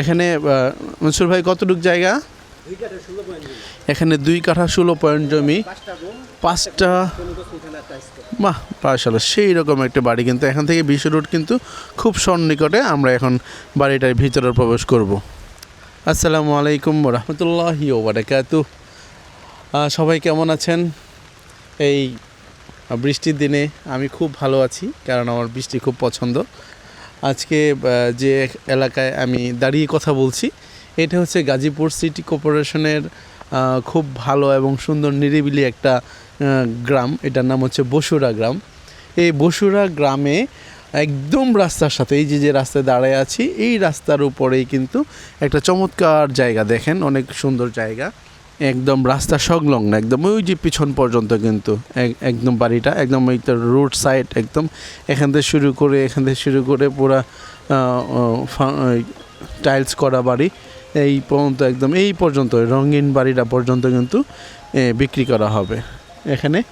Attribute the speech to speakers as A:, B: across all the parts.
A: এখানে মনসুর ভাই, কতটুক জায়গা? এখানে দুই কাঠা ষোলো পয়েন্ট জমি। পাঁচটা বাহ পাশাল্লাহ সেই রকম একটা বাড়ি কিন্তু। এখান থেকে বিশ্ব রোড কিন্তু খুব সন্নিকটে আমরা এখন বাড়িটার ভিতরে প্রবেশ করব। আসসালামু আলাইকুম রহমতুল্লাহি ওবারাকাতু। সবাই কেমন আছেন? এই বৃষ্টির দিনে আমি খুব ভালো আছি, কারণ আমার বৃষ্টি খুব পছন্দ। আজকে যে এলাকায় আমি দাঁড়িয়ে কথা বলছি, এটা হচ্ছে গাজীপুর সিটি কর্পোরেশনের খুব ভালো এবং সুন্দর নিরিবিলি একটা গ্রাম। এটার নাম হচ্ছে বসুরা গ্রাম। এই বসুরা গ্রামে একদম রাস্তার সাথে, এই যে যে রাস্তায় দাঁড়ায় আছি, এই রাস্তার উপরেই কিন্তু একটা চমৎকার জায়গা দেখেন, অনেক সুন্দর জায়গা। একদম রাস্তা সংলগ্ন, একদম ওই যে পিছন পর্যন্ত কিন্তু এক- একদম বাড়িটা, একদম ওই তো রোড সাইড একদম এখান থেকে শুরু করে, এখান থেকে শুরু করে পুরা টাইলস করা বাড়ি, এই পর্যন্ত একদম, এই পর্যন্ত, রঙিন বাড়িটা পর্যন্ত কিন্তু বিক্রি করা হবে। এখানে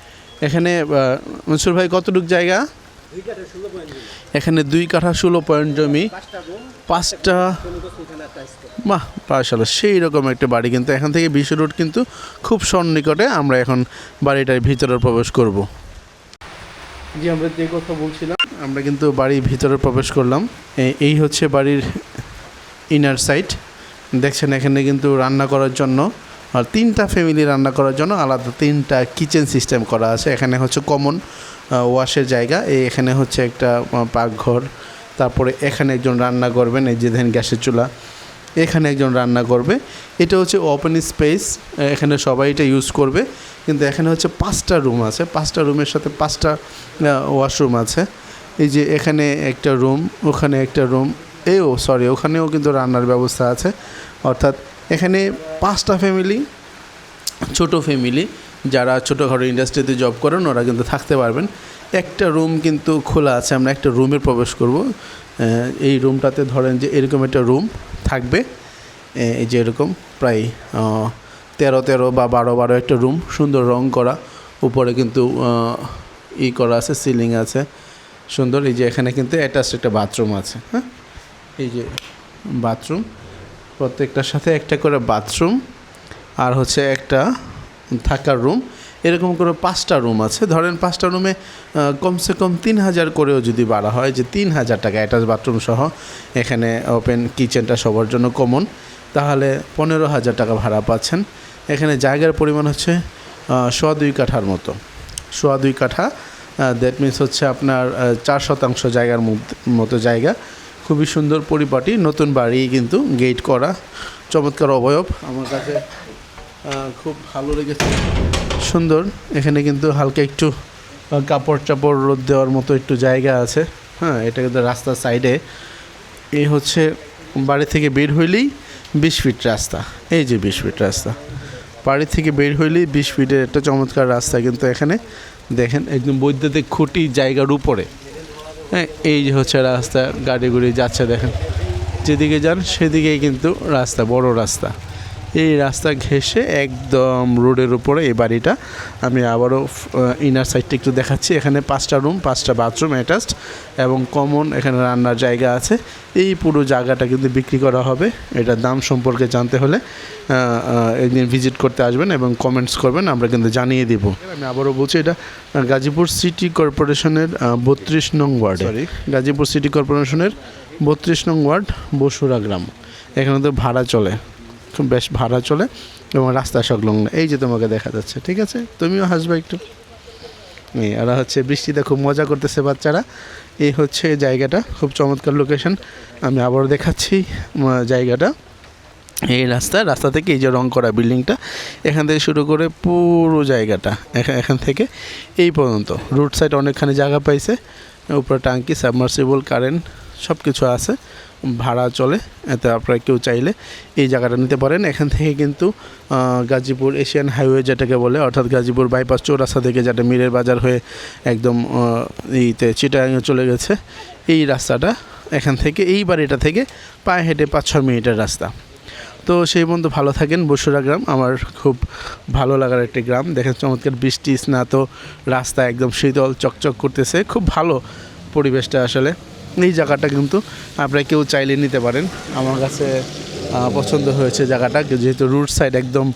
A: এখানে মনসুর ভাই কতটুক জায়গা? এখানে দুই কাঠা ষোলো পয়েন্ট জমি পাঁচটা বাহ পাশাল্লাহ সেই রকম একটা বাড়ি কিন্তু এখান থেকে বিশ্ব রোড কিন্তু খুব সন্নিকটে আমরা এখন বাড়িটার ভিতরে প্রবেশ করব। জি আমরা যে কথা বলছিলাম আমরা কিন্তু বাড়ির ভিতরে প্রবেশ করলাম। এই হচ্ছে বাড়ির ইনার সাইড দেখছেন এখানে কিন্তু রান্না করার জন্য আর তিনটা ফ্যামিলি রান্না করার জন্য আলাদা তিনটা কিচেন সিস্টেম করা আছে। এখানে হচ্ছে কমন ওয়াশের জায়গা। এই এখানে হচ্ছে একটা পাকঘর। তারপরে এখানে একজন রান্না করবেন, এই যে দেখেন গ্যাসের চুলা। এখানে একজন রান্না করবে। এটা হচ্ছে ওপেন স্পেস এখানে সবাই এটা ইউজ করবে। কিন্তু এখানে হচ্ছে পাঁচটা রুম আছে। পাঁচটা রুমের সাথে পাঁচটা ওয়াশরুম আছে। এই যে এখানে একটা রুম ওখানে একটা রুম এও সরি ওখানেও কিন্তু রান্নার ব্যবস্থা আছে। অর্থাৎ এখানে পাঁচটা ফ্যামিলি ছোট ফ্যামিলি যারা ছোটোখাটো ইন্ডাস্ট্রিতে জব করেন, ওরা কিন্তু থাকতে পারবেন। একটা রুম কিন্তু খোলা আছে, আমরা একটা রুমে প্রবেশ করব। এই রুমটাতে ধরেন যে এরকম একটা রুম থাকবে। এই যে এরকম প্রায় তেরো তেরো বা বারো বারো একটা রুম সুন্দর রং করা। উপরে কিন্তু ই করা আছে সিলিং আছে। সুন্দর, এই যে এখানে কিন্তু অ্যাটাচ একটা বাথরুম আছে হ্যাঁ? এই যে বাথরুম প্রত্যেকটার সাথে একটা করে বাথরুম আর হচ্ছে একটা থাকার রুম এরকম করে পাঁচটা রুম আছে। ধরেন পাঁচটা রুমে কমসে কম তিন হাজার করেও যদি বাড়া হয়, যে তিন হাজার টাকা অ্যাটাচ বাথরুম সহ এখানে ওপেন কিচেনটা সবার জন্য কমন তাহলে পনেরো হাজার টাকা ভাড়া পাচ্ছেন। এখানে জায়গার পরিমাণ হচ্ছে সোয়া দুই কাঠার মতো। সোয়া দুই কাঠা দ্যাট মিন্স হচ্ছে আপনার চার শতাংশ জায়গার মতো জায়গা। খুবই সুন্দর পরিপাটি নতুন বাড়ি কিন্তু গেট করা চমৎকার অবয়ব। আমার কাছে খুব ভালো লেগেছে। সুন্দর এখানে কিন্তু হালকা একটু কাপড় চাপড় রোদ দেওয়ার মতো একটু জায়গা আছে। হ্যাঁ এটা কিন্তু রাস্তার সাইডে। এই হচ্ছে বাড়ি থেকে বের হইলেই বিশ ফিট রাস্তা। এই যে বিশ ফিট রাস্তা। বাড়ি থেকে বের হইলেই বিশ ফিটের একটা চমৎকার রাস্তা কিন্তু এখানে। দেখেন একদম বৈদ্যুতিক খুঁটি জায়গার উপরে। এই যে হচ্ছে রাস্তা গাড়ি গুড়ি যাচ্ছে দেখেন। যেদিকে যান, সেদিকেই কিন্তু রাস্তা, বড় রাস্তা। এই রাস্তা ঘেঁষে একদম রোডের উপরে এই বাড়িটা। আমি আবারও ইনার সাইডটা একটু দেখাচ্ছি। এখানে পাঁচটা রুম পাঁচটা বাথরুম অ্যাটাচড এবং কমন এখানে রান্নার জায়গা আছে। এই পুরো জায়গাটা কিন্তু বিক্রি করা হবে। এটার দাম সম্পর্কে জানতে হলে একদিন ভিজিট করতে আসবেন এবং কমেন্টস করবেন আমরা কিন্তু জানিয়ে দিব। আমি আবারও বলছি এটা গাজীপুর সিটি কর্পোরেশনের বত্রিশ নং ওয়ার্ড সরি গাজীপুর সিটি কর্পোরেশনের বত্রিশ নং ওয়ার্ড বসুরা গ্রাম। এখানে তো ভাড়া চলে। বেশ ভাড়া চলে এবং রাস্তা সংলগ্ন। এই যে তোমাকে দেখা যাচ্ছে, ঠিক আছে? তুমিও হাসবে একটু। এরা হচ্ছে বৃষ্টিতে খুব মজা করতেছে বাচ্চারা। এই হচ্ছে জায়গাটা, খুব চমৎকার লোকেশন আমি আবারও দেখাচ্ছি জায়গাটা। এই রাস্তা রাস্তা থেকে এই যে রং করা বিল্ডিংটা, এখান থেকে শুরু করে পুরো জায়গাটা, এখা- এখান থেকে এই পর্যন্ত। রোড সাইড অনেকখানি জায়গা পাইছে, উপরে টাঙ্কি সাবমার্সিবল কারেন্ট সব কিছু আছে। ভাড়া চলে, এতে আপনারা কেউ চাইলে এই জায়গাটা নিতে পারেন। এখান থেকে কিন্তু গাজীপুর এশিয়ান হাইওয়ে যেটাকে বলে, অর্থাৎ গাজীপুর বাইপাস চৌরাস্তা থেকে যেটা মিরের বাজার হয়ে একদম এইতে চিটাগাঙে চলে গেছে, এই রাস্তাটা এখান থেকে, এই বাড়িটা থেকে পায়ে হেঁটে পাঁচ ছ মিনিটের রাস্তা। তো সেই পর্যন্ত ভালো থাকেন, বসুরা গ্রাম, আমার খুব ভালো লাগার একটি গ্রাম। দেখেন চমৎকার বৃষ্টি, স্নাত, রাস্তা একদম শীতল, চকচক করতেছে, খুব ভালো পরিবেশটা আসলে। এই জায়গাটা কিন্তু আপনারা কেউ চাইলে নিতে পারেন। আমার কাছে পছন্দ হয়েছে জায়গাটা, যেহেতু রুট সাইড একদম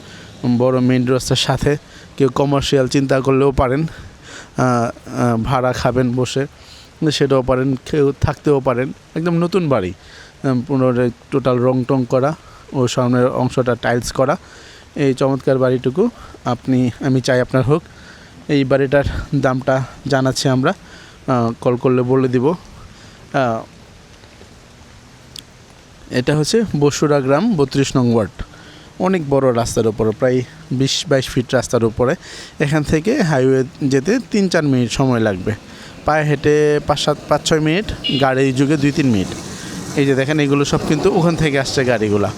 A: বড় মেইন রাস্তার সাথে, কেউ কমার্শিয়াল চিন্তা করলেও পারেন ভাড়া খাবেন বসে, সেটাও পারেন, কেউ থাকতেও পারেন, একদম নতুন বাড়ি পুনরায় টোটাল রং টং করা ও সামনের অংশটা টাইলস করা, এই চমৎকার বাড়িটুকু আপনি, আমি চাই আপনার হোক। এই বাড়িটার দামটা জানাচ্ছি আমরা কল করলে বলে দিব। এটা হচ্ছে বসুরা গ্রাম, বত্রিশ নং ওয়ার্ড। অনেক বড় রাস্তার উপরে, প্রায় বিশ, বাইশ ফিট রাস্তার উপরে। এখান থেকে হাইওয়ে যেতে তিন, চার মিনিট সময় লাগবে। পায়ে হেঁটে পাঁচ, সাত, পাঁচ, ছয় মিনিট, গাড়ির যুগে দুই, তিন মিনিট। এই যে দেখেন, এগুলো সব কিন্তু ওখান থেকে আসছে গাড়িগুলা।